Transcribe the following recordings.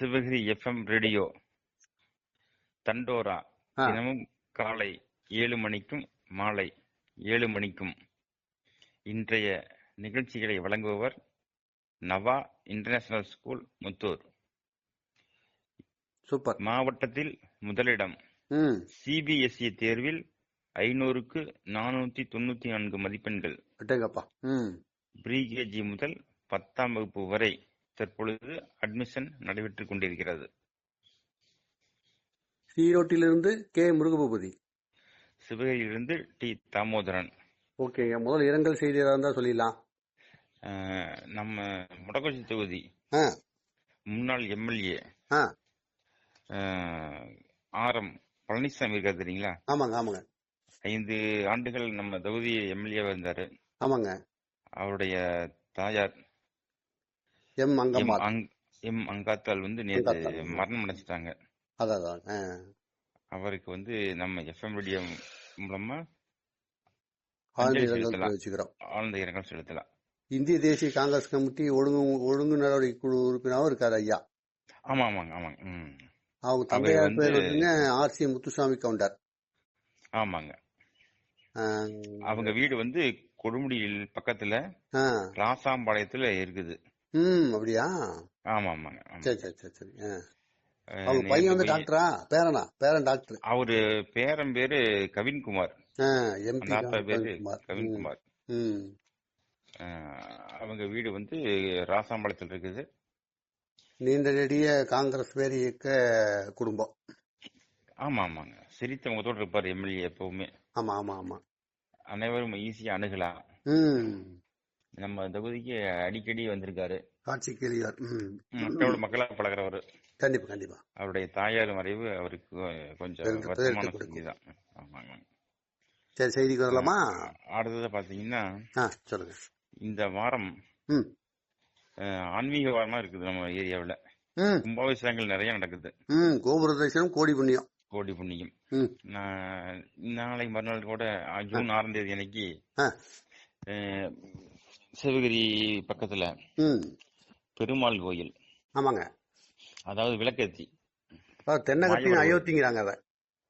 Sivagiri FM radio தண்டோரா. தினமும் காலை ஏழு மணிக்கும் மாலை ஏழு மணிக்கும் இன்றைய நிகழ்ச்சிகளை வழங்குபவர் Nava international school Muthur. Super. மாவட்டத்தில் முதலிடம் சிபிஎஸ்இ தேர்வில் ஐநூறுக்கு நானூத்தி தொண்ணூத்தி நான்கு மதிப்பெண்கள். ப்ரீகேஜி முதல் பத்தாம் வகுப்பு வரை தற்பொழுது அட்மிஷன் நடைபெற்றுக் கொண்டிருக்கிறது. ஈரோட்டிலிருந்து கே முருகபூபதி. சிவகரியிலிருந்து டி தாமோதரன். ஓகே முதல் இரங்கல் செய்தி ஏதாவது இருந்தா சொல்லிடலாம். நம்ம முடக்கொச்சி தொகுதி. முன்னாள் எம்எல்ஏ. ஆ ஆர் எம் பழனிசாமி இருக்காரு தெரியுங்களா? ஆமாங்க ஆமாங்க. ஐந்து ஆண்டுகள் நம்ம தொகுதி எம்எல்ஏவா இருந்தாரு. ஆமாங்க. அவருடைய தாயார் எம் அங்கம்மாள் அங்- எம் அங்காத்தால் வந்து நேற்று அங்காத்தாள். மரணம் அடைச்சிட்டாங்க அதான். அவருக்கு வந்து நம்ம எஃப்எம் ரேடியோ மூலமா ஆழ்ந்த இரங்கல் செலுத்தலாம். இந்திய தேசிய காங்கிரஸ் கமிட்டி ஒழுங்கு ஒழுங்கு நடவடிக்கை குழு உறுப்பினராகவும் இருக்காரு ஐயா? ஆமா ஆமாங்க ஆமாங்க அவங்க தந்தையார் பேர் வந்துங்க ஆர் சி முத்துசாமி கவுண்டர். ஆமாங்க. அவங்க வீடு வந்து கொடுமுடியில் பக்கத்துல. ராசாம்பாளையத்துல இருக்குது. ம் அப்படியா? ஆமா ஆமாங்க. ஆமா. சரி சரி சரி. சரி அவங்க பையன் வந்து டாக்டரா? பேரனா? பேரன் டாக்டர். அவரு பேரன் பேரு கவின்குமார். எம்பி பேரு கவின்குமார். அவங்க வீடு வந்து ராசாம்பாளையத்தில் இருக்குது. நீண்ட நெடிய காங்கிரஸ் பேர் இயக்க குடும்பம். ஆமா ஆமாங்க சிரித்த முகத்தோடு இருப்பார் எம்எல்ஏ எப்பவுமே. ஆமா ஆமா ஆமா. அனைவரும் ஈஸியா அணுகலாம். நம்ம தொகுதிக்கு அடிக்கடி வந்திருக்காரு. காட்சி மக்களோட மக்களா பழகிறவர். கண்டிப்பா கண்டிப்பா. அவருடைய தாயார் மறைவு அவருக்கு கொஞ்சம் வருத்தமான செய்தி தான் ஆமாங்க. சரி செய்திக்கு வரலாமா? அடுத்தது பாத்தீங்கன்னா சொல்லுங்க. இந்த வாரம் ஆன்மீக வாரமா இருக்குது நம்ம ஏரியாவுல. கும்பாபிஷேகங்கள் நிறைய நடக்குது. கோபுர தரிசனம் கோடி புண்ணியம். கோடி புண்ணியம். நாளை மறுநாள் கூட ஜூன் ஆறாம் தேதி அன்னைக்கு சிவகிரி பக்கத்துல பெருமாள் கோயில். ஆமாங்க. அதாவது விளக்கேத்தி. தென்னகத்தின். அயோத்திங்கிறாங்க அதை.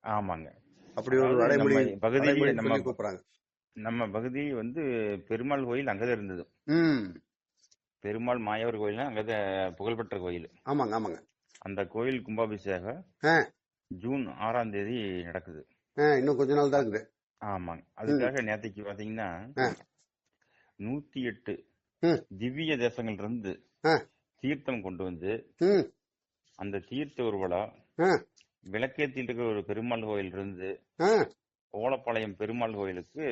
ஆமாங்க. அப்படி ஒரு நம்ம பகுதியிலே நம்ம கூப்பிடுறாங்க. நம்ம பகுதி வந்து பெருமாள் கோயில் அங்கதான் இருந்தது. பெருமாள் மாயவர் கோயில் அங்கதான் புகழ்பெற்ற கோயில். ஆமாங்க ஆமாங்க. அந்த கோயில் கும்பாபிஷேகம் ஜூன் ஆறாம் தேதி நடக்குது. இன்னும் கொஞ்ச நாள் தான் இருக்குது. ஆமாங்க. அதுக்காக நேத்தைக்கு பாத்தீங்கன்னா. நூத்தி எட்டு திவ்ய தேசங்கள்ல இருந்து தீர்த்தம் கொண்டு வந்து அந்த தீர்த்த ஊர்வலம் ஆ. விளக்கேத்திட்டு இருக்கிற ஒரு பெருமாள் கோயில் இருந்து ஓலப்பாளையம் பெருமாள் கோயிலுக்கு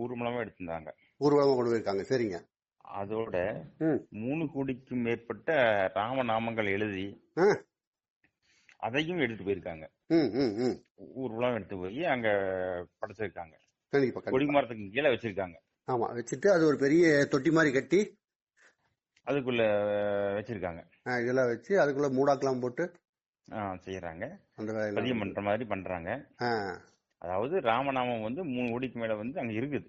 ஊர்வலமா எடுத்திருந்தாங்க. ஊர்வலமா கொண்டு போயிருக்காங்க. சரிங்க. அதோட மூணு கோடிக்கும் மேற்பட்ட ராமநாமங்கள் எழுதி ஆ. அதையும் எடுத்துட்டு போயிருக்காங்க. ஊர்வலம் எடுத்து போய் அங்க படைச்சிருக்காங்க. கண்டிப்பா கொடி கண்டிப்பா மரத்துக்கு கீழே வச்சிருக்காங்க. ஆமா வச்சுட்டு அது ஒரு பெரிய தொட்டி மாதிரி கட்டி அதுக்குள்ள வச்சிருக்காங்க. இதெல்லாம் வச்சு அதுக்குள்ள மூடாக்கெல்லாம் போட்டு செய்யறாங்க அந்த பதியம். பண்ற மாதிரி பண்றாங்க. அதாவது ராமநாமம் வந்து மூணு கோடிக்கு மேல வந்து அங்க இருக்குது.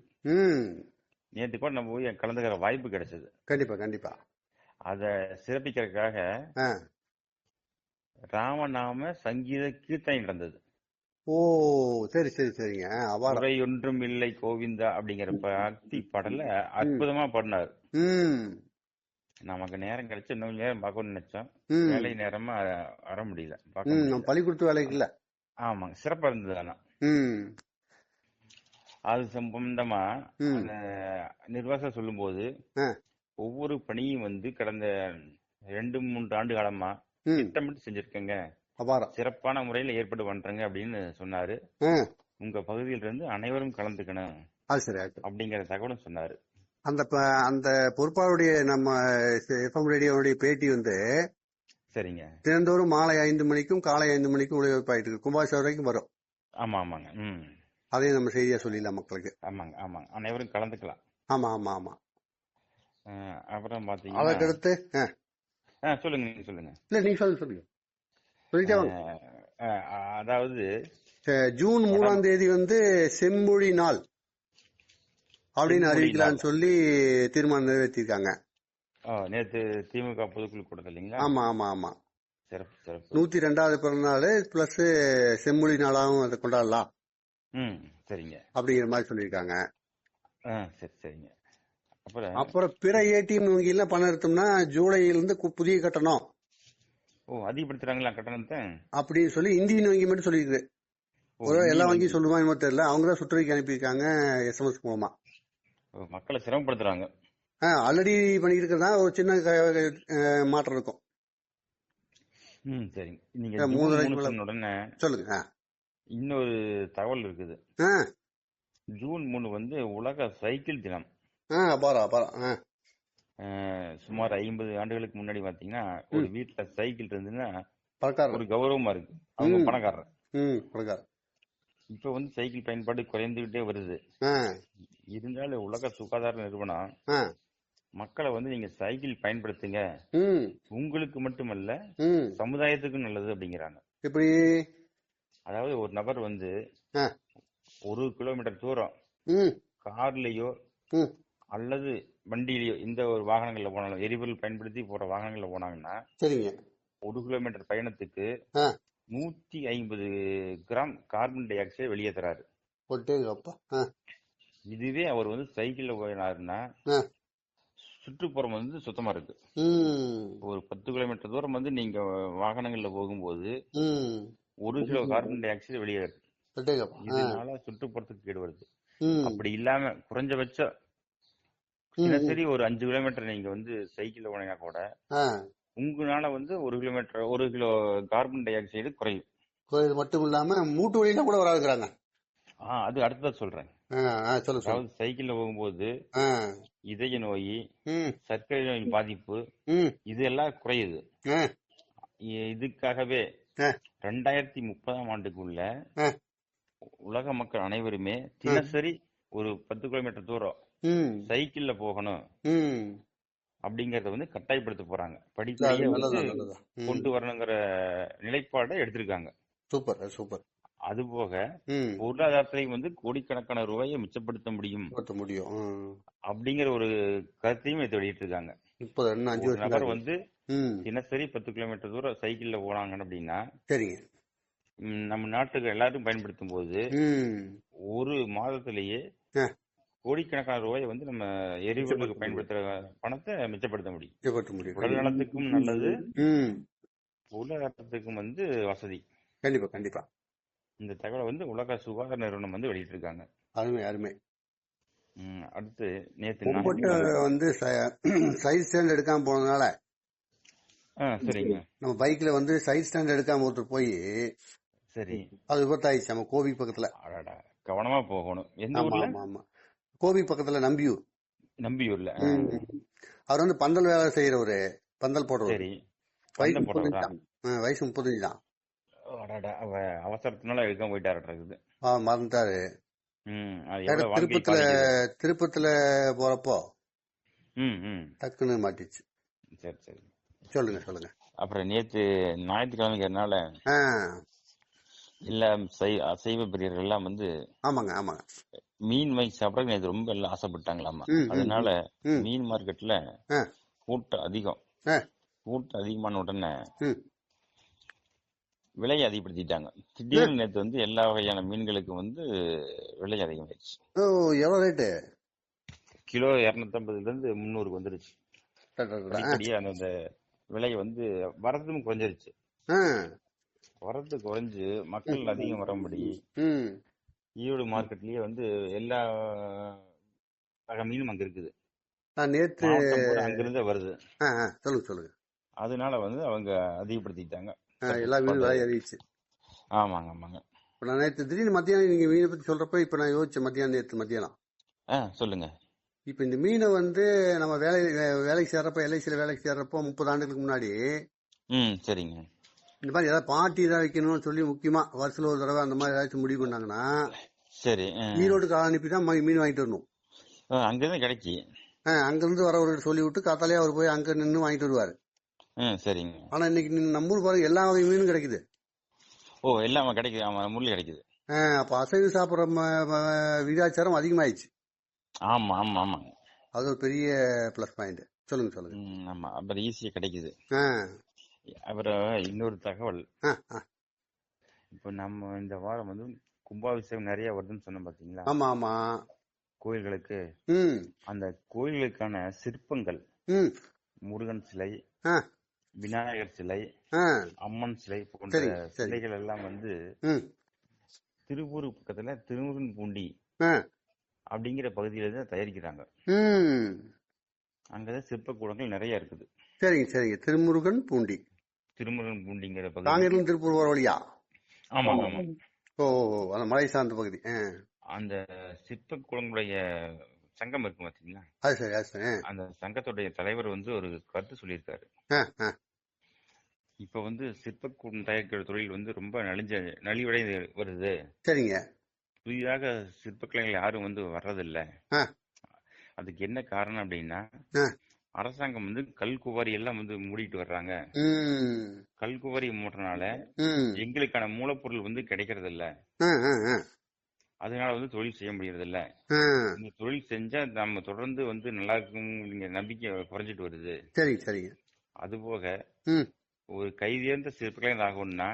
நேற்று கூட நம்ம போய் கலந்துக்கிற வாய்ப்பு கிடைச்சது. கண்டிப்பா கண்டிப்பா. அத சிறப்பிக்கிறதுக்காக ராமநாம சங்கீத கீர்த்தனை நடந்தது. ஓ சரி சரி சரிங்க. குறை ஒன்றும் இல்லை கோவிந்தா அப்படிங்கிற பக்தி பாடல அற்புதமா பாடினார். நமக்கு நேரம் கிடைச்சு இன்னும் நேரம் பார்க்கணும்னு நினைச்சோம். வேலை நேரமா வர முடியல. பார்க்க நம்ம பள்ளிக்கூடத்து வேலைக்கு இல்ல. ஆமாங்க சிறப்பா இருந்தது ஆனா. அது சம்பந்தமா ம். அந்த நிர்வாகம் சொல்லும்போது ஆ. ஒவ்வொரு பணியும் வந்து கடந்த ரெண்டு மூன்று ஆண்டு காலமா திட்டமிட்டு செஞ்சிருக்கேங்க. அபாரம். சிறப்பான முறையில ஏற்பாடு பண்றேங்க அப்படின்னு சொன்னாரு. உங்க பகுதியில இருந்து அனைவரும் கலந்துக்கணும் அது சரி அப்படிங்கிற தகவலும் சொன்னாரு. அந்த அந்த பொறுப்பாளருடைய நம்ம எஃப்எம் ரேடியோனுடைய பேட்டி வந்து சரிங்க. தினந்தோறும் மாலை ஐந்து மணிக்கும் காலை ஐந்து மணிக்கும் ஒளிபரப்பாயிட்டு இருக்கு. கும்பாபிஷேகம் வரைக்கும் வரும். ஆமா ஆமாங்க. ம். அதையும் நம்ம செய்தியா சொல்லிடலாம் மக்களுக்கு. ஆமாங்க ஆமாங்க. அனைவரும் கலந்துக்கலாம். ஆமா ஆமா ஆமா. அப்புறம் பாத்தீங்கன்னா ஆ, சொல்லுங்க நீங்க சொல்லுங்க. இல்ல நீங்க சொல்லுங்க சொல்லுங்க சொல்லிட்டே வாங்க அஹ் அஹ் அதாவது ஜூன் மூணாம் தேதி வந்து செம்மொழி நாள் அப்படின்னு அறிவிக்கலாம்னு நாள். சொல்லி தீர்மானம் நிறைவேற்றிருக்காங்க. நேத்து திமுக பொதுக்குழு கூட்டத்தில் இல்லைங்களா ஆமா ஆமா ஆமா. சிறப்பு சிறப்பு. நூத்தி ரெண்டாவது பிறந்தநாள் பிளஸ் செம்மொழி நாளாகவும் அதை கொண்டாடலாம் ம் சரிங்க. அப்படிங்கிற மாதிரி சொல்லியிருக்காங்க. சரி சரிங்க. அப்புறம் அப்புறம் பிற ஏடிஎம் வங்கியில பணம் எடுத்தோம்னா ஜூலையிலிருந்து புதிய கட்டணம். ஓ அதிகப்படுத்துறாங்களா கட்டணத்தை? அப்படின்னு சொல்லி இந்தியன் வங்கி மட்டும் சொல்லியிருக்கு. ஒரு எல்லா வங்கியும் வங்கி. சொல்லுமா என்னமோ தெரியல. அவங்க தான் சுற்றறிக்கை அனுப்பியிருக்காங்க எஸ்எம்எஸ் மூலமா. மக்களை சிரமப்படுத்துறாங்க. ஆல்ரெடி பண்ணிட்டு இருக்கிறதா? ஒரு சின்ன மாற்றம் இருக்கும். ம் சரிங்க நீங்க ஆ, மூணு உடனே சொல்லுங்க ஆ. இன்னொரு தகவல் இருக்குது. ஆ. ஜூன் மூணு வந்து உலக சைக்கிள் தினம். ஆ ஆ. அஹ், சுமார் ஐம்பது ஆண்டுகளுக்கு முன்னாடி பாத்தீங்கன்னா ஒரு வீட்டுல சைக்கிள் இருந்ததுன்னா ஒரு கௌரவமா இருக்கு. அவங்க. பணக்காரர். இப்ப வந்து சைக்கிள் பயன்பாடு குறைந்துகிட்டே வருது. இருந்தாலும் உலக சுகாதார நிறுவனம் மக்களை வந்து நீங்க சைக்கிள் பயன்படுத்துங்க. உங்களுக்கு மட்டுமல்ல சமுதாயத்துக்கும் நல்லது அப்படிங்கிறாங்க. எப்படி? அதாவது ஒரு நபர் வந்து ஒரு கிலோமீட்டர் தூரம் கார்லயோ அல்லது வண்டியிலயோ இந்த ஒரு வாகனங்கள்ல போனாலும் எரிபொருள் பயன்படுத்தி போற வாகனங்கள்ல போனாங்கன்னா சரிங்க. ஒரு கிலோமீட்டர் பயணத்துக்கு நூத்தி ஐம்பது கிராம் கார்பன் டை ஆக்சைடு வெளியே தராரு. இதுவே அவர் வந்து சைக்கிள்ல போயினாருன்னா சுற்றுப்புறம் வந்து சுத்தமா இருக்கு. ஒரு பத்து கிலோமீட்டர் தூரம் வந்து நீங்க வாகனங்கள்ல போகும்போது ஒரு கிலோ கார்பன் டை ஆக்சைடு வெளியே இதனால சுற்றுப்புறத்துக்கு கேடு வருது. அப்படி இல்லாம குறைஞ்சபட்சம். தினசரி ஒரு அஞ்சு கிலோமீட்டர் நீங்க வந்து சைக்கிள்ல போனீங்கன்னா கூட உங்களால வந்து ஒரு கிலோமீட்டர் ஒரு கிலோ கார்பன் டை ஆக்சைடு குறையும். கோயில் மட்டும் இல்லாம மூட்டு வழியில கூட வராதுங்கிறாங்க. ஆ அது அடுத்ததா சொல்றேன். அதாவது சைக்கிள்ல போகும்போது இதய நோய் சர்க்கரை நோய் பாதிப்பு இதெல்லாம் குறையுது. இதுக்காகவே ரெண்டாயிரத்தி முப்பதாம் ஆண்டுக்குள்ள உலக மக்கள் அனைவருமே தினசரி ஒரு பத்து கிலோமீட்டர் தூரம் சைக்கிள்ல போகணும். அப்படிங்கறத வந்து கட்டாயப்படுத்த போறாங்க. படிப்படியே வந்து கொண்டு வரணுங்கிற நிலைப்பாடை எடுத்திருக்காங்க. Super super. அது போக ம். பொருளாதாரத்திலையும் வந்து கோடிக்கணக்கான ரூபாயை மிச்சப்படுத்த முடியும். முடியும். அப்படிங்கிற ஒரு கருத்தையும் எடுத்து வெளியிட்டு இருக்காங்க நபர் வந்து தினசரி பத்து கிலோமீட்டர் தூரம் சைக்கிள்ல போனாங்க அப்படின்னா சரிங்க. நம்ம நாட்டுக்கு எல்லாரும் பயன்படுத்தும் போது ஒரு மாதத்திலேயே கோடிக்கணக்கான ரூபாயை வந்து நம்ம எரிபொருளுக்கு முடியும். பயன்படுத்துற பணத்தை மிச்சப்படுத்த முடியும். மிச்சப்படுத்த முடியும். உடல் நலத்துக்கும் நல்லது. ம். பொருளாதாரத்துக்கும் வந்து வசதி. கண்டிப்பா கண்டிப்பா. இந்த தகவலை வந்து உலக சுகாதார நிறுவனம் வந்து வெளியிட்டிருக்காங்க. அருமை அருமை. அடுத்து நேத்து வந்து சைட் ஸ்டாண்ட் எடுக்காம போனதுனால சரிங்க. நம்ம பைக்ல வந்து சைட் ஸ்டாண்ட் எடுக்காம ஒருத்தர் போய் சரி. அது விபத்தாயிடுச்சு நம்ம கோபி பக்கத்துல. கவனமா போகணும். எந்த ஊர்ல? ஆமா ஆமா. கோபி பக்கத்துல நம்பியூர். நம்பியூர்ல. அவர் வந்து பந்தல் வேலை செய்யறவரு பந்தல் போடுறவர். வயசு வயசு முப்பத்தஞ்சு தான். அவசரத்தினால எடுக்காம போயிட்டாருன்றது ஆ, மறந்துட்டாரு. திருப்பத்துல திருப்பத்துல போறப்போ? டக்குன்னு மாட்டிச்சு. சரி சரி. சொல்லுங்க சொல்லுங்க. அப்புறம் நேத்து எல்லாம் சை- அசைவ பிரியர்கள் எல்லாம் வந்து ஆமாங்க ஆமாங்க. மீன் வாங்கி சாப்பிட நேற்று ரொம்ப எல்லாம் ஆசைப்பட்டாங்களாமா. அதனால. மீன் மார்க்கெட்ல கூட்டம் அதிகம். கூட்டம் அதிகமான உடனே விலையை அதிகப்படுத்திட்டாங்க. திடீர்னு நேற்று வந்து எல்லா வகையான மீன்களுக்கு வந்து விலை அதிகமாயிடுச்சு. எவ்வளவு ரேட்டு கிலோ இரநூத்தம்பதுல இருந்து முந்நூறுக்கு வந்துருச்சு. படிப்படியா அந்த விலை வந்து வரதும் குறைஞ்சிருச்சு. வரது குறைஞ்சு மக்கள் அதிகம் வரும்படி ஈரோடு மார்க்கெட்லயே வந்து எல்லா வகை மீனும் அங்க இருக்குது. பூரா அங்கிருந்தே வருது. சொல்லுங்க சொல்லுங்க. அதனால வந்து அவங்க அதிகப்படுத்திட்டாங்க எல்லா மீனும் விலை ஏறிடுச்சு ஆமாங்க ஆமாங்க. இப்ப நான் நேத்து திடீர்னு மத்தியானம் நீங்க மீனை பத்தி சொல்றப்ப இப்ப நான் யோசிச்சேன் மத்தியானம் நேத்து மத்தியானம். ஆ சொல்லுங்க. இப்ப இந்த மீனை வந்து நம்ம வேலை வேலைக்கு சேர்றப்ப எல்ஐசியில வேலைக்கு சேர்றப்போ முப்பது ஆண்டுகளுக்கு முன்னாடி ம் சரிங்க. இந்த மாதிரி ஏதாவது பார்ட்டி ஏதாவது வைக்கணும்னு சொல்லி முக்கியமா வருஷத்துல ஒரு தடவை அந்த மாதிரி ஏதாச்சும் முடிவு பண்ணாங்கன்னா சரி ஆள் அனுப்பி தான் மீன் வாங்கிட்டு வரணும். அங்கிருந்து ஆ, அங்கிருந்து வரவர்கிட்ட சொல்லி விட்டு காத்தாலே அவர் போய் அங்க நின்று வாங்கிட்டு வருவாரு. சரிங்க. ஆனா இன்னைக்கு நம்ம ஊர் பாருங்க எல்லா வகை மீனும் கிடைக்குது. ஓ எல்லாம் கிடைக்குது. ஆமா முள்ளு கிடைக்குது. அப்ப அசைவு சாப்பிடுற விகிதாச்சாரம் அதிகமாயிடுச்சு. ஆமா ஆமா ஆமாங்க. அது ஒரு பெரிய பிளஸ் பாயிண்ட் சொல்லுங்க சொல்லுங்க. ஆமா அப்புறம் ஈஸியா கிடைக்குது. அப்புறம் இன்னொரு தகவல். இப்போ நம்ம இந்த வாரம் வந்து கும்பாபிஷேகம் நிறைய வருதுன்னு சொன்னோம் பாத்தீங்களா? ஆமா ஆமா கோயில்களுக்கு அந்த கோயில்களுக்கான சிற்பங்கள். முருகன் சிலை விநாயகர் சிலை அம்மன் சிலை போன்ற. சிலைகள் எல்லாம் வந்து ம். திருப்பூர் பக்கத்துல திருமுருகன் பூண்டி அப்படிங்கிற பகுதியில தான் தயாரிக்கிறாங்க. அங்கதான் சிற்ப கூடங்கள் நிறைய இருக்குது. சரிங்க சரிங்க. திருமுருகன் பூண்டி. திருமுருகன் பூண்டிங்கிற பகுதி. காங்கிரஸ் திருப்பூர் போற வழியா? ஆமா ஆமா. ஓ அந்த மலை சார்ந்த பகுதி. அந்த சிற்ப கூடங்களுடைய சங்கம் இருக்கு பாத்தீங்களா? அது சரி அது சரி அந்த சங்கத்துடைய தலைவர் வந்து ஒரு கருத்து சொல்லியிருக்காரு. இப்ப வந்து சிற்பக்கூடம் தயாரிக்கிற தொழில் வந்து ரொம்ப நலிஞ்ச நலிவடைந்து வருது. சரிங்க. புதிதாக சிற்பக்கலைகள் யாரும் வந்து வர்றதில்ல. அதுக்கு என்ன காரணம் அப்படின்னா அரசாங்கம் வந்து கல் குவாரி எல்லாம் வந்து மூடிட்டு வர்றாங்க. ம். கல் குவாரி மூடுறதுனால ம். எங்களுக்கான மூலப்பொருள் வந்து கிடைக்கிறது இல்ல அதனால வந்து தொழில் செய்ய முடியறது இல்ல இந்த தொழில் செஞ்சா நம்ம தொடர்ந்து வந்து நல்லா இருக்குங்கிற நம்பிக்கை குறைஞ்சிட்டு வருது. சரிங்க சரிங்க அதுபோக ம். ஒரு கைதேர்ந்த சிற்பக்கலை ஆகணும்னா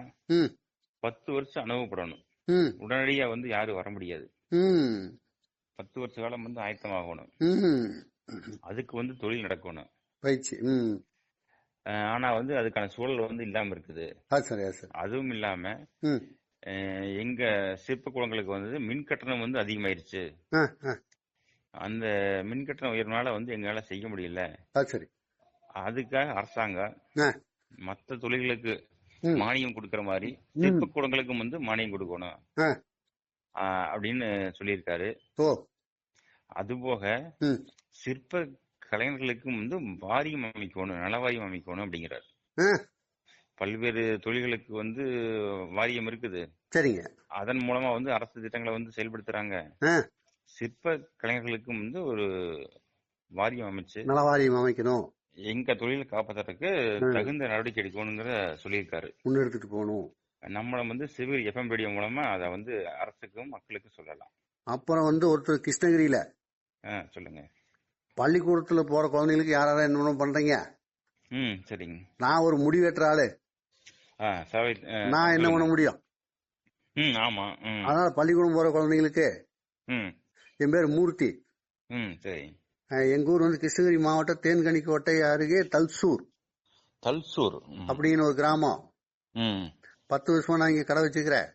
பத்து வருஷம் அனுபவப்படணும். உடனடியா வந்து யாரும் வர முடியாது. பத்து வருஷ காலம் வந்து ஆயத்தமாகணும். ம் அதுக்கு வந்து தொழில் நடக்கணும். பயிற்சி ஆனா வந்து அதுக்கான சூழல் வந்து இல்லாம இருக்குது. அதுவும் இல்லாம எங்க சிற்ப குளங்களுக்கு வந்து மின் கட்டணம் வந்து அதிகமாயிருச்சு. அந்த மின் கட்டணம் உயர்னால வந்து எங்களால செய்ய முடியல. சரி. அதுக்காக அரசாங்கம் மத்த தொழில்களுக்கு மானியம் கொடுக்கற மாதிரி சிற்ப கூடங்களுக்கும் வந்து மானியம் கொடுக்கணும். அப்படின்னு சொல்லியிருக்காரு. அதுபோக சிற்ப கலைஞர்களுக்கும் வந்து வாரியம் அமைக்கணும் நலவாரியம் அமைக்கணும் அப்படிங்கிறார். பல்வேறு தொழில்களுக்கு வந்து வாரியம் இருக்குது. சரிங்க. அதன் மூலமா வந்து அரசு திட்டங்களை வந்து செயல்படுத்துறாங்க. சிற்ப கலைஞர்களுக்கும் வந்து ஒரு வாரியம் அமைச்சு நலவாரியம் அமைக்கணும். எங்க தொழிலை காப்பாத்துறதுக்கு தகுந்த நடவடிக்கை எடுக்கணுங்கிற சொல்லியிருக்காரு. முன்னெடுத்துட்டு போகணும். நம்மள வந்து சிவில் எஃப்எம் ரேடியோ மூலமா அதை வந்து அரசுக்கும் மக்களுக்கும் சொல்லலாம். அப்புறம் வந்து ஒருத்தர் கிருஷ்ணகிரியில சொல்லுங்க. பள்ளிக்கூடத்துல போற குழந்தைங்களுக்கு யாராவது என்ன பண்றீங்க? ம் சரிங்க. நான் ஒரு முடிவெற்ற ஆளு. ஆ சவை ஆ, நான் என்ன பண்ண முடியும்? ம் ஆமா அதனால பள்ளிக்கூடம் போற குழந்தைங்களுக்கு ம். என் பேர் மூர்த்தி. ம் சரி. எங்க ஊர் வந்து கிருஷ்ணகிரி மாவட்டம் தேன்கனிக்கோட்டை அருகே தல்சூர். தல்சூர் அப்படின்னு ஒரு கிராமம். ம். பத்து வருஷமா நான் இங்க கடை வச்சுக்கிறேன்.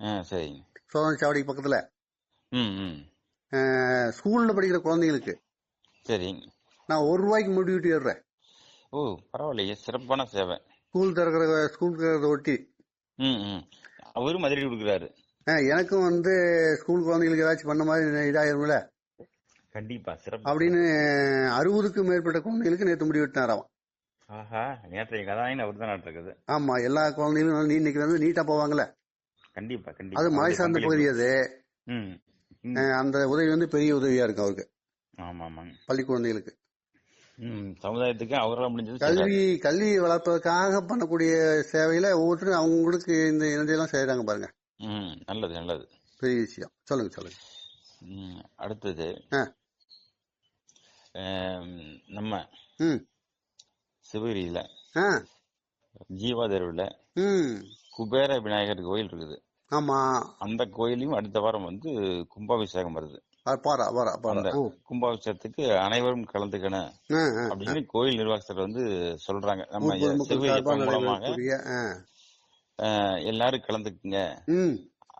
சரிங்க சோதனை சாவடிக்கு பக்கத்துல. ம் ம். ஸ்கூல்ல படிக்கிற குழந்தைங்களுக்கு சரிங்க நான் ஒரு ரூபாய்க்கு முடி வெட்டி விடுறேன். ஓ பரவாயில்லையே. சிறப்பான சேவை. ஸ்கூல் திறக்கிற ஸ்கூல் திறக்கிறத ஒட்டி. அவரும் மதுரை கொடுக்குறாரு. எனக்கும் வந்து ஸ்கூல் குழந்தைங்களுக்கு ஏதாச்சும் பண்ண மாதிரி இதாயிரும்ல. கண்டிப்பா சிறப்பு. அப்படின்னு அறுபதுக்கும் மேற்பட்ட குழந்தைகளுக்கு நேற்று முடி வெட்டினாராம். ஆஹா நேற்றைய கதாநாயகன் அவர் தான் இருக்குது ஆமா எல்லா குழந்தைகளும் வந்து இன்னைக்கு வந்து நீட்டா போவாங்கல்ல. கண்டிப்பா அது கண்டிப்பா மலை அவருடைய சார்ந்த பகுதி அது. அந்த உதவி வந்து பெரிய உதவியா இருக்கு அவருக்கு. ஆமா ஆமாங்க பள்ளி குழந்தைகளுக்கு சமுதாயத்துக்கு அவரால் முடிஞ்சது கல்வி கல்வி வளர்ப்பதற்காக பண்ணக்கூடிய சேவையில ஒவ்வொருத்தரும் அவங்களுக்கு இந்த இதையெல்லாம் செய்யறாங்க பாருங்க. நல்லது நல்லது. பெரிய விஷயம். சொல்லுங்க சொல்லுங்க. அடுத்தது நம்ம சிவகிரியில ஆ. ஜீவா தெருவில் ம். குபேர விநாயகர் கோயில் இருக்குது. ஆமா. அந்த கோயிலையும் அடுத்த வாரம் வந்து கும்பாபிஷேகம் வருது. அந்த கும்பாபிஷேகத்துக்கு அனைவரும் கலந்துக்கணும். அப்படின்னு கோயில் நிர்வாகஸ்தர் வந்து சொல்றாங்க. நம்ம மூலமாக எல்லாரும் கலந்துக்குங்க.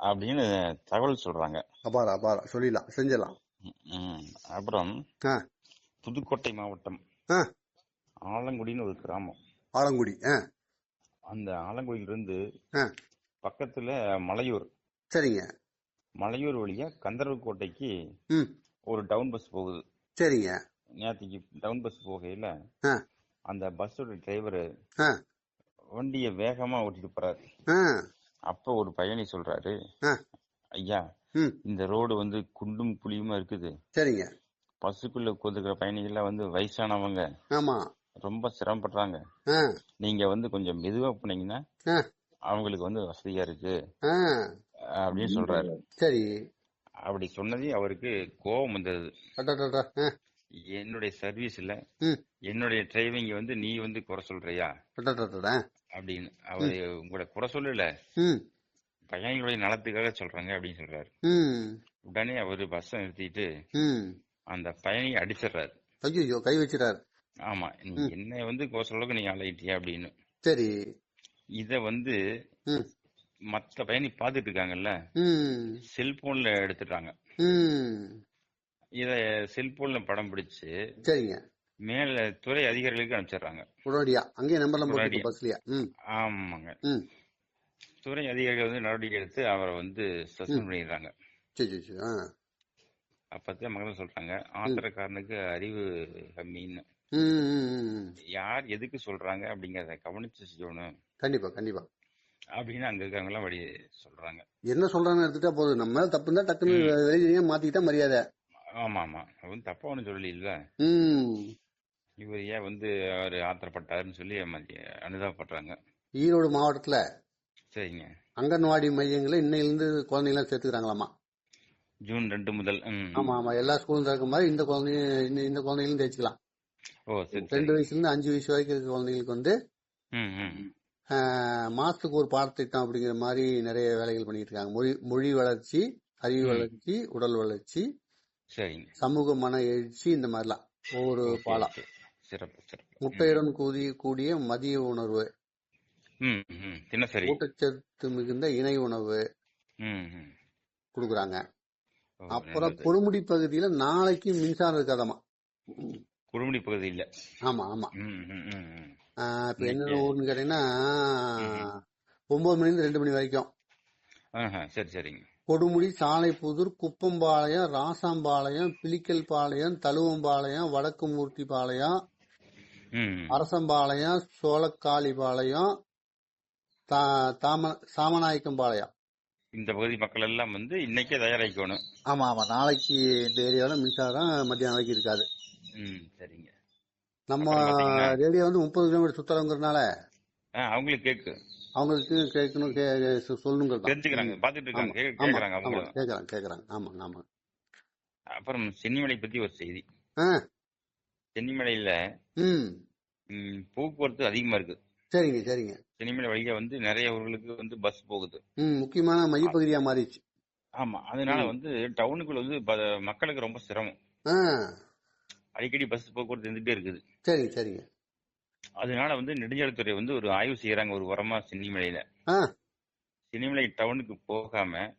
அப்படின்னு தகவல் சொல்றாங்க. அபாரா அபாரா சொல்லிடலாம் செஞ்சிடலாம். அப்புறம் புதுக்கோட்டை மாவட்டம். ஆலங்குடின்னு ஒரு கிராமம். ஆலங்குடி அந்த ஆலங்குடியிலிருந்து பக்கத்துல மலையூர். சரிங்க. மலையூர் வழியா கந்தர்வக்கோட்டைக்கு ம். ஒரு டவுன் பஸ் போகுது. சரிங்க. நேற்றுக்கு டவுன் பஸ் போகையில அந்த பஸ்ஸோட டிரைவர் வண்டியை வேகமா ஓட்டிட்டு போறாரு. அப்ப ஒரு பயணி சொல்றாரு ஐயா இந்த ரோடு வந்து குண்டும் குழியுமா இருக்குது? சரிங்க. பஸ்ஸுக்குள்ள உட்காந்துக்கிற பயணிகள்லாம் வந்து வயசானவங்க. ஆமா. ரொம்ப சிரமப்படுறாங்க. நீங்க வந்து கொஞ்சம் மெதுவா போனீங்கன்னா அவங்களுக்கு வந்து வசதியா இருக்கு. அப்படின்னு சொல்றாரு. சரி. அப்படி சொன்னதே அவருக்கு கோபம் வந்தது. என்னுடைய சர்வீஸ்ல. என்னுடைய டிரைவிங் வந்து நீ வந்து குறை சொல்றியா. அப்படின்னு அவரு உங்களோட குறை சொல்லல. ம். பயணிகளுடைய நலத்துக்காக சொல்றாங்க அப்படின்னு சொல்றாரு. உடனே அவரு பஸ்ஸை நிறுத்திட்டு அந்த பயணியை அடிச்சிடுறாரு. ஐயோ கை வச்சிட்டாரு. ஆமா நீ. என்ன வந்து குறை சொல்றதுக்கு நீ அலையிட்டியா? அப்படின்னு. சரி. இத வந்து மத்த பயணி பாத்துட்டு இருக்காங்கல்ல செல்போன்ல எடுத்துட்டாங்க. இத செல்போன்ல படம் பிடிச்சு சரிங்க. மேல துறை அதிகாரிகளுக்கு அனுப்பிச்சிடுறாங்க. உடனடியா. போட்டு. பஸ்லயா. ஆமாங்க. துறை அதிகாரிகள் வந்து நடவடிக்கை எடுத்து அவரை வந்து சஸ்பெண்ட் பண்ணிடுறாங்க. அப்பதான் மக்கள் சொல்றாங்க ஆத்திரக்காரனுக்கு அறிவு கம்மின்னு. யார் எதுக்கு சொல்றாங்க அப்படிங்கறத கவனிச்சு செய்யணும். கண்டிப்பா கண்டிப்பா. அப்படின்னு அங்க இருக்கவங்க எல்லாம் வழி சொல்றாங்க. என்ன சொல்றான்னு எடுத்துட்டா போதும். நம்ம தப்பு இருந்தா டக்குன்னு வெளியே மாத்திக்கிட்டா மரியாதை. ஆமா ஆமா அவன் தப்பா ஒண்ணும் சொல்லல இவர் ஏன் வந்து அவர் ஆத்திரப்பட்டாருன்னு சொல்லி அனுதாபப்படுறாங்க. ஈரோடு மாவட்டத்துல சரிங்க. அங்கன்வாடி மையங்களை இன்னையிலிருந்து குழந்தைங்களாம் சேர்த்துக்கிறாங்களாமா. ஜூன் ரெண்டு முதல். ஆமா ஆமா எல்லா ஸ்கூலும் திறக்க மாதிரி இந்த குழந்தையும் இந்த- குழந்தைகளும் தேய்ச்சிக்கலாம். ரெண்டு வயசுல இருந்து அஞ்சு வயசு வரைக்கும் இருக்க குழந்தைங்களுக்கு வந்து மாசத்துக்கு ஒரு பாடத்திட்டம் அப்படிங்கிற மாதிரி நிறைய வேலைகள் பண்ணிட்டு இருக்காங்க மொழி மொழி வளர்ச்சி அறிவு. வளர்ச்சி உடல் வளர்ச்சி சமூக மன எழுச்சி இந்த மாதிரிலாம். ஒவ்வொரு ஓகே, பாலா. ஓகே. சிறப்பு சிறப்பு. முட்டையுடன் கூடிய கூடிய மதிய உணர்வு. ஊட்டச்சத்து மிகுந்த இணை உணவு. கொடுக்குறாங்க. அப்புறம். கொடுமுடி பகுதியில நாளைக்கு மின்சாரம் இருக்காதாமா குறுமுடி பகுதி இல்ல. ஆமா ஆமா. இப்ப என்ன ஊர்னு கேட்டீங்கன்னா ஒன்பது மணில இருந்து ரெண்டு மணி வரைக்கும். சரி சரிங்க. கொடுமுடி சாலைப்புதூர் குப்பம்பாளையம் ராசாம்பாளையம் தழுவம்பாளையம் வடக்குமூர்த்தி பாளையம் ம் ம். அரசம்பாளையம் சோளக்காளிபாளையம் தா- தாம சாமநாயக்கம்பாளையம். இந்த பகுதி மக்கள் எல்லாம் வந்து இன்னைக்கே தயாராகிக்கணும். ஆமா ஆமா. நாளைக்கு இந்த ஏரியாவில் மின்சாரம் மத்தியானம் வரைக்கும் இருக்காது. ம் சரிங்க. நம்ம ரேடியோ வந்து முப்பது கிலோமீட்டர் சுத்தறங்கிறதுனால ஆ, அவங்களுக்கு கேக்கு. அவங்களுக்கு கேட்கணும் கே சொ- சொல்லணுங்கிறது தான். தெரிஞ்சுக்கிறாங்க பாத்துட்டு இருக்காங்க ஆமா, கேக்க- ஆமா, கேக்குறாங்க ஆமா, கேக்குறாங்க கேக்குறாங்க. ஆமாங்க ஆமாங்க அப்புறம் சென்னிமலை பத்தி ஒரு செய்தி. சென்னிமலையில போக்குவரத்து அதிகமா இருக்கு. சரிங்க சரிங்க. சென்னிமலை வழியா வந்து நிறைய ஊர்களுக்கு வந்து பஸ் போகுது. முக்கியமான மையப்பகுதியா மாறிடுச்சு. ஆமா அதனால வந்து டவுனுக்குள்ள வந்து மக்களுக்கு ரொம்ப சிரமம். அடிக்கடி பஸ் போக்குவரத்து இருந்துட்டே இருக்குது. சரிங்க சரிங்க. அதனால வந்து நெடுஞ்சாலைத்துறை வந்து ஒரு ஆய்வு செய்யறாங்க ஒரு உரமா சென்னிமலையில. சென்னிமலை டவுனுக்கு போகாம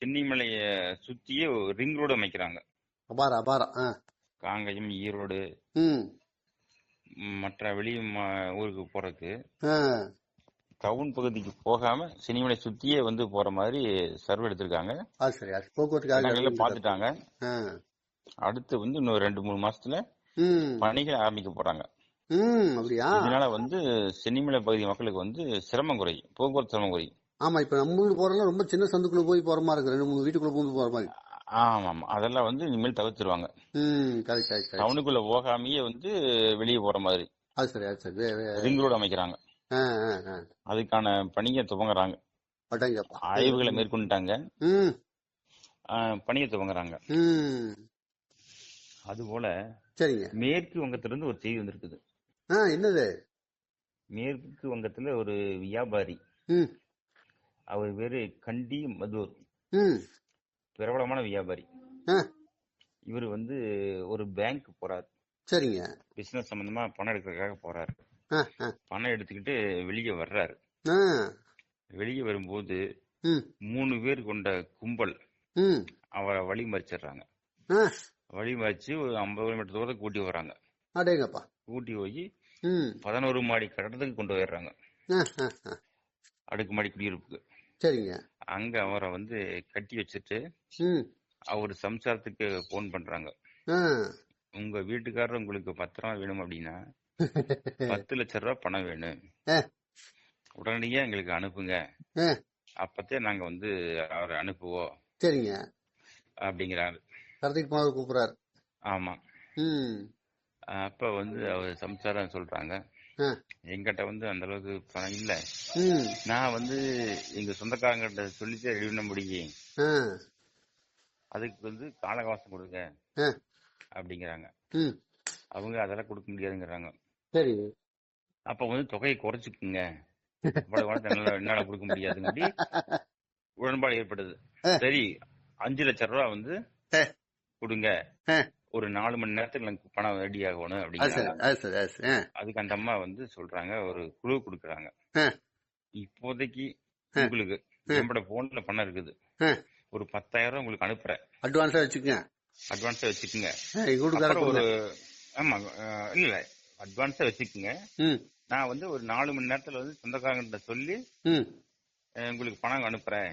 சென்னிமலைய சுத்தியே ரிங் ரோடு அமைக்கிறாங்க. அபாரம் ஆ. காங்கயம் ஈரோடு மற்ற வெளி ஊருக்கு போறதுக்கு டவுன் பகுதிக்கு போகாம சென்னிமலை சுத்தியே வந்து போற மாதிரி சர்வே எடுத்திருக்காங்க. சரி பாத்துட்டாங்க அடுத்து வந்து இன்னும் ரெண்டு மூணு மாசத்துல பணிகள் ஆரம்பிக்க போறாங்க. அப்படியா? இதனால வந்து சென்னிமலை பகுதி மக்களுக்கு வந்து சிரமம் குறையும் போக்குவரத்து சிரமம் குறையும் ஆமா இப்ப நம்ம ஊர்ல போறதுலாம் ரொம்ப சின்ன சந்துக்குள்ள போய் போற மாதிரி இருக்கு. ரெண்டு மூணு வீட்டுக்குள்ள பூந்து போற மாதிரி. ஆமா ஆமா அதெல்லாம் வந்து இனிமேல் தவிர்த்துருவாங்க. டவுனுக்குள்ள போகாமயே வந்து வெளியே போற மாதிரி. அது சரி அது சரி. வே- வே- ரிங் ரோடு அமைக்கிறாங்க. அதுக்கான பணியை துவங்குறாங்க. ஆய்வுகளை மேற்கொண்டுட்டாங்க. பணியை துவங்குறாங்க. ம் அதுபோல சரிங்க. மேற்கு வங்கத்திலிருந்து ஒரு செய்தி வந்திருக்குது. என்னது? மேற்கு வங்கத்துல ஒரு வியாபாரி அவர் பேரு கண்டி மதுர். பிரபலமான வியாபாரி. இவர் வந்து ஒரு பேங்க் போறாரு. சரிங்க. பிசினஸ் சம்பந்தமா பணம் எடுக்கிறதுக்காக போறாரு. பணம் எடுத்துக்கிட்டு வெளியே வர்றாரு. வெளியே வரும்போது மூணு பேர் கொண்ட கும்பல் அவரை வழி மறிச்சிடுறாங்க வழி மறிச்சு ஒரு ஐம்பது கிலோமீட்டர் தூரத்தை கூட்டி வர்றாங்க. அடேங்கப்பா. கூட்டி போய் பதினோரு மாடி கட்டடத்துக்கு கொண்டு போயிடுறாங்க அடுக்குமாடி குடியிருப்புக்கு. சரிங்க. அங்க அவரை வந்து கட்டி வச்சுட்டு அவர் சம்சாரத்துக்கு போன் பண்றாங்க. உங்க வீட்டுக்காரர் உங்களுக்கு பத்திரம் வேணும் அப்படின்னா பத்து லட்ச ரூபாய் பணம் வேணும். உடனடியா எங்களுக்கு அனுப்புங்க. அப்பத்தே நாங்க வந்து அவரை அனுப்புவோம். சரிங்க. அப்படிங்கிறாரு. கடத்திட்டு போனவர் கூப்பிடுறாரு. ஆமா. அப்ப வந்து அவர் சம்சாரம் சொல்றாங்க. ஆ. எங்கிட்ட வந்து அந்த அளவுக்கு பணம் இல்ல. நான் வந்து எங்க சொந்தக்காரங்கிட்ட சொல்லிட்டு ரெடி பண்ண முடியும் அதுக்கு வந்து காலகவாசம் கொடுங்க. அப்படிங்கிறாங்க. அவங்க அதெல்லாம் கொடுக்க முடியாதுங்கிறாங்க. சரி. அப்ப வந்து தொகையை குறைச்சிக்குங்க. என்னால கொடுக்க முடியாதுங்கடி உடன்பாடு ஏற்படுது. சரி அஞ்சு லட்சம் ரூபா வந்து. கொடுங்க. ஒரு நாலு மணி நேரத்துக்கு எனக்கு பணம் ரெடி ஆகணும் ஆ, அதுக்கு அந்த அம்மா வந்து சொல்றாங்க ஒரு குழு கொடுக்குறாங்க. இப்போதைக்கு. உங்களுக்கு. என்னோட போன்ல பணம் இருக்குது. ஒரு பத்தாயிரம் உங்களுக்கு அனுப்புறேன் அட்வான்ஸா வச்சுக்கங்க அட்வான்ஸா வச்சுக்கோங்க ஒரு. ஆமா இல்ல அட்வான்ஸா வச்சுக்கோங்க நான் வந்து ஒரு நாலு மணி நேரத்துல வந்து சொந்தக்காரங்கிட்ட சொல்லி உங்களுக்கு பணம் அனுப்புறேன்.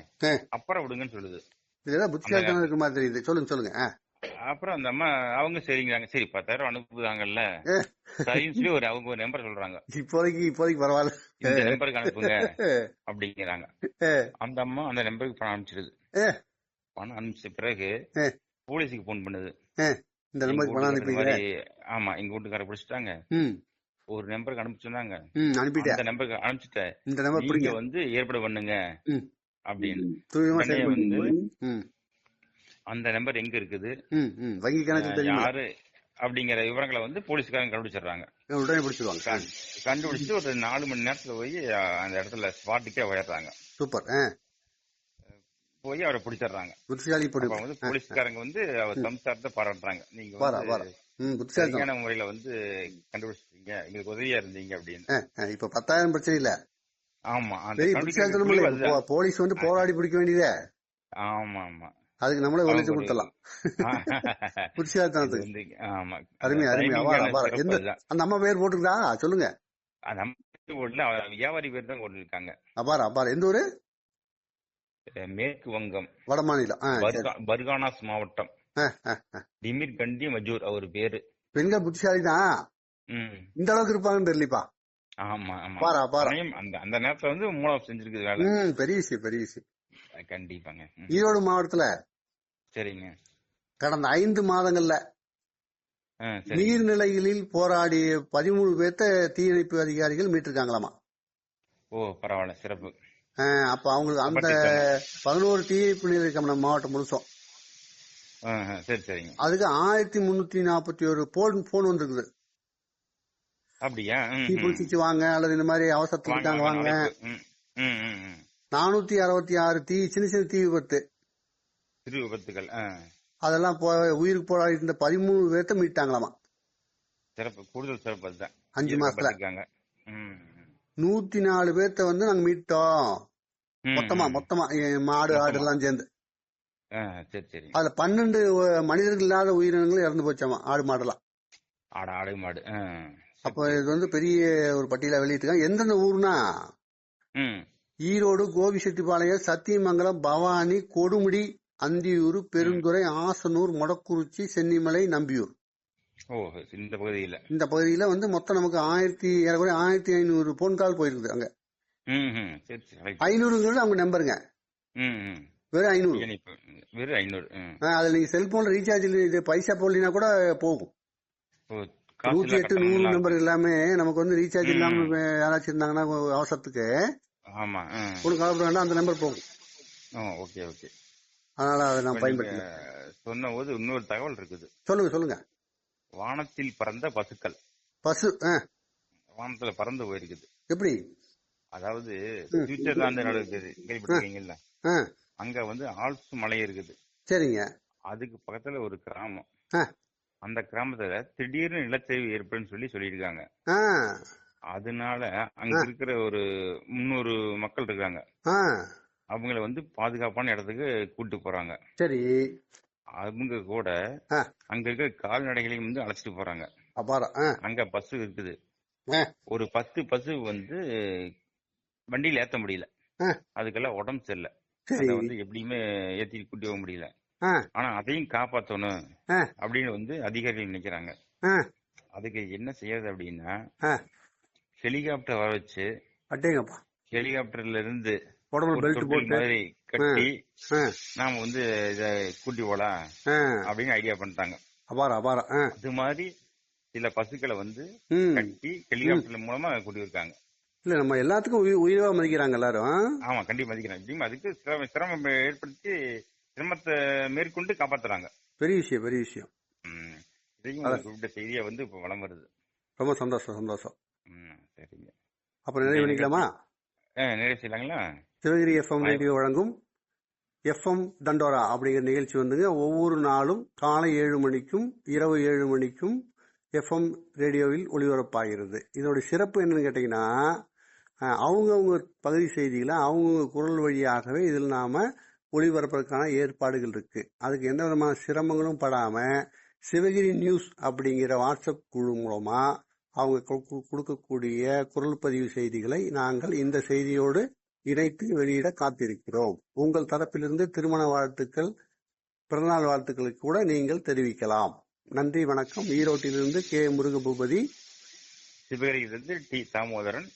அப்புறம் விடுங்கன்னு சொல்லுது இதெல்லாம் புத்திசாலித்தனம் இருக்க மாதிரி தெரியுது சொல்லுங்க சொல்லுங்க. அப்புறம் அந்த அம்மா அவங்க சரிங்கிறாங்க. சரி பத்தாயிரம் அனுப்புதாங்கல்ல. சரின்னு சொல்லி ஒரு அவங்க ஒரு நம்பர் சொல்றாங்க. இப்போதைக்கு இப்போதைக்கு பரவாயில்ல. இந்த நம்பருக்கு அனுப்புங்க. அப்படிங்கிறாங்க. அந்த அம்மா அந்த நம்பருக்கு பணம் அனுப்பிச்சிடுது ஆ. பணம் அனுப்பிச்ச பிறகு. போலீஸுக்கு போன் பண்ணுது. இந்த நம்பருக்கு பணம் மாதிரி ஆமா எங்க வீட்டுக்கார பிடிச்சிட்டாங்க. ஒரு நம்பருக்கு அனுப்பி சொன்னாங்க அனுப்பிட்டேன். அந்த நம்பருக்கு அனுப்பிச்சிட்டேன் இந்த நம்பர் வந்து ஏற்பாடு பண்ணுங்க. அப்படின்னு. வந்து அந்த நம்பர் எங்க இருக்குது? வங்கி கணக்கு தெரியுமா? யாரு? அப்படிங்கிற விவரங்களை வந்து போலீஸ்காரங்க கண்டுபிடிச்சிடுறாங்க. உடனே பிடிச்சிருவாங்க கண்டுபிடிச்சு ஒரு நாலு மணி நேரத்துல போய் அந்த இடத்துல ஸ்பாட்டுக்கே உயர்றாங்க சூப்பர். போய் அவரை பிடிச்சிடுறாங்க. புத்திசாலி வந்து போலீஸ்காரங்க வந்து அவர் சம்சாரத்தை பாராட்டுறாங்க. நீங்க சரியான முறையில வந்து கண்டுபிடிச்சிட்டீங்க. எங்களுக்கு உதவியா இருந்தீங்க அப்படின்னு. இப்ப பத்தாயிரம் பிரச்சனை இல்ல. ஆமா. போலீஸ் வந்து போராடி பிடிக்க வேண்டியதே. ஆமா ஆமா. அதுக்கு நம்மளே ஒரு லட்சம் கொடுத்துடலாம். ஆமா. அருமை, அருமை. அபாரம், அபாரம். எந்த-. அந்த அம்மா பேர் போட்டுருக்கா சொல்லுங்க. வியாபாரி பேர் தான் கொண்டிருக்காங்க அபாரா அபாரா. எந்த ஊரு? மேற்கு வங்கம். வட மாநிலம். பர்கானாஸ் மாவட்டம். டிமிர் கண்டி மஜூர் அவர் பேரு. பெண்கள் புத்திசாலி தான் இந்த அளவுக்கு இருப்பாங்கன்னு தெரியலப்பா. ஆமா ஆமா. பாரா பாரா அந்த அந்த நேரத்துல வந்து மூலம் ம் பெரிய விஷயம் பெரிய விஷயம். கண்டிப்பாங்க. ஈரோடு மாவட்டத்துல சரிங்க. கடந்த ஐந்து மாதங்கள்ல நீர்நிலைகளில் போராடிய பதிமூணு பேர்த்த தீயணைப்பு அதிகாரிகள் மீட்டிருக்காங்களாமா? ஓ பரவாயில்ல சிறப்பு. அப்ப அவங்களுக்கு அந்த. பதினோரு தீயணைப்பு நிலையம் இருக்கு நம்ம மாவட்டம் முழுசும். சரி சரிங்க. அதுக்கு ஆயிரத்தி முன்னூத்தி நாற்பத்தி ஒரு போன் போன் வந்திருக்குது. அப்படியா? தீ வாங்க அல்லது இந்த மாதிரி அவசரத்துக்கு வாங்க, நானூத்தி அறுபத்தி ஆறு தீ சின்ன சின்ன தீ விபத்து. சிறு விபத்துகள் அதெல்லாம் போ உயிருக்கு போராடி இருந்த பதிமூணு பேர்த்த மீட்டாங்களாமா. சிறப்பு கூடுதல் சிறப்பு அதுதான். அஞ்சு மாசத்துல. இருக்காங்க. நூத்தி நாலு பேர்த்த வந்து நாங்க மீட்டோம். மொத்தமா. மொத்தமா மாடு. ஆடு எல்லாம் சேர்ந்து. அதுல பன்னெண்டு மனிதர்கள் இல்லாத உயிரினங்களும் இறந்து போச்சாமா ஆடு மாடெல்லாம். ஆடு ஆடு மாடு அப்ப. இது வந்து பெரிய ஒரு பட்டியல வெளியிட்டிருக்காங்க. எந்தெந்த ஊர்னா ஈரோடு கோபிசெட்டிப்பாளையம் சத்தியமங்கலம் பவானி கொடுமுடி அந்தியூர் பெருந்துறை ஆசனூர் மொடக்குறிச்சி சென்னிமலை நம்பியூர். இந்த பகுதியில. இந்த பகுதியில வந்து மொத்தம் நமக்கு ஆயிரத்தி ஏறக்குறைய ஆயிரத்தி ஐநூறு போன் கால் போயிருக்குது அங்க. ஐநூறுங்கிறது அவங்க நம்பருங்க. வெறும் ஐநூறு. வெறும் ஐநூறு. அதுல நீங்க செல்போன்ல ரீசார்ஜ் இது பைசா போடலினா கூட போகும். நூத்தி எட்டு நூறு நம்பர் எல்லாமே நமக்கு வந்து ரீசார்ஜ். இல்லாம யாராச்சும் இருந்தாங்கன்னா அவசரத்துக்கு. ஆமா. ஒன்றும் கவலைப்பட வேண்டாம் அந்த நம்பர் போகும். Okay okay. அதனால அதை நான் பயன்படுத்தினேன் சொன்ன போது இன்னொரு தகவல் இருக்குது. சொல்லுங்க சொல்லுங்க. வானத்தில் பறந்த பசுக்கள். பசு வானத்துல பறந்து போயிருக்குது. எப்படி? அதாவது. சுவிட்சர்லாந்து இருக்குது கேள்விப்பட்டிருக்கீங்கல்ல? அங்க வந்து ஆல்ப்ஸ் மலை இருக்குது. சரிங்க. அதுக்கு பக்கத்துல ஒரு கிராமம். அந்த கிராமத்துல திடீர்னு நிலச்சரிவு ஏற்படுன்னு சொல்லி சொல்லியிருக்காங்க. அதனால அங்க இருக்கிற ஒரு முன்னூறு மக்கள் இருக்காங்க. அவங்கள வந்து பாதுகாப்பான இடத்துக்கு கூட்டு போறாங்க. சரி. அவங்க கூட. அங்க இருக்கிற கால்நடைகளையும் வந்து அழைச்சிட்டு போறாங்க. அங்க பஸ் இருக்குது. ஒரு பத்து பசு வந்து வண்டியில ஏத்த முடியல. அதுக்கெல்லாம் உடம்பு சரியில்லை. சரி. அத வந்து எப்படியுமே ஏத்தி கூட்டி போக முடியல. ஆனா அதையும் காப்பாத்தணும். அப்படின்னு வந்து அதிகாரிகள் நினைக்கிறாங்க. அதுக்கு என்ன செய்யறது அப்படின்னா ஹெலிகாப்டர் வர வச்சு அட்டேங்கப்பா ஹெலிகாப்டர்ல இருந்து உடம்புல பெல்ட் போட்டு மாதிரி கட்டி நாம வந்து இத கூட்டி போலாம் அப்படின்னு ஐடியா பண்ணிட்டாங்க. அபாரம் அபாரம் அது மாதிரி சில பசுக்களை வந்து கட்டி ஹெலிகாப்டர் மூலமா கூட்டி இருக்காங்க இல்ல நம்ம எல்லாத்துக்கும் உயிர் மதிக்கிறாங்க எல்லாரும் ஆமா கண்டிப்பா எப்படியும் அதுக்கு சிரமம் சிரமம் ஏற்படுத்தி சிரமத்தை மேற்கொண்டு காப்பாத்துறாங்க. பெரிய விஷயம் பெரிய விஷயம். குறிப்பிட்ட செய்தியை வந்து இப்ப வளம் வருது. ரொம்ப சந்தோஷம் சந்தோஷம். ம் சரிங்க. அப்ப நிறைவு பண்ணிக்கலாமா நிறைவு செய்யலாங்களா? சிவகிரி எஃப்எம் ரேடியோ வழங்கும் எஃப்எம் தண்டோரா அப்படிங்கிற நிகழ்ச்சி வந்துங்க. ஒவ்வொரு நாளும் காலை ஏழு மணிக்கும் இரவு ஏழு மணிக்கும் எஃப்எம் ரேடியோவில் ஒளிபரப்பாகிறது. இதோட சிறப்பு என்னன்னு கேட்டீங்கன்னா அவங்கவங்க பகுதி செய்திகளை அவங்கவுங்க குரல் வழியாகவே இதில் நாம ஒளிபரப்பதற்கான ஏற்பாடுகள் இருக்கு. அதுக்கு எந்த விதமான சிரமங்களும் படாம சிவகிரி நியூஸ் அப்படிங்கிற வாட்ஸ்அப் குழு மூலமா அவங்க கொடுக்கக்கூடிய குரல் பதிவு செய்திகளை நாங்கள் இந்த செய்தியோடு இணைத்து வெளியிட காத்திருக்கிறோம். உங்கள் தரப்பிலிருந்து திருமண வாழ்த்துக்கள் பிறநாள் வாழ்த்துக்களை கூட நீங்கள் தெரிவிக்கலாம். நன்றி வணக்கம். ஈரோட்டிலிருந்து கே. முருகபூபதி. சிவகிரியிலிருந்து டி. தாமோதரன்.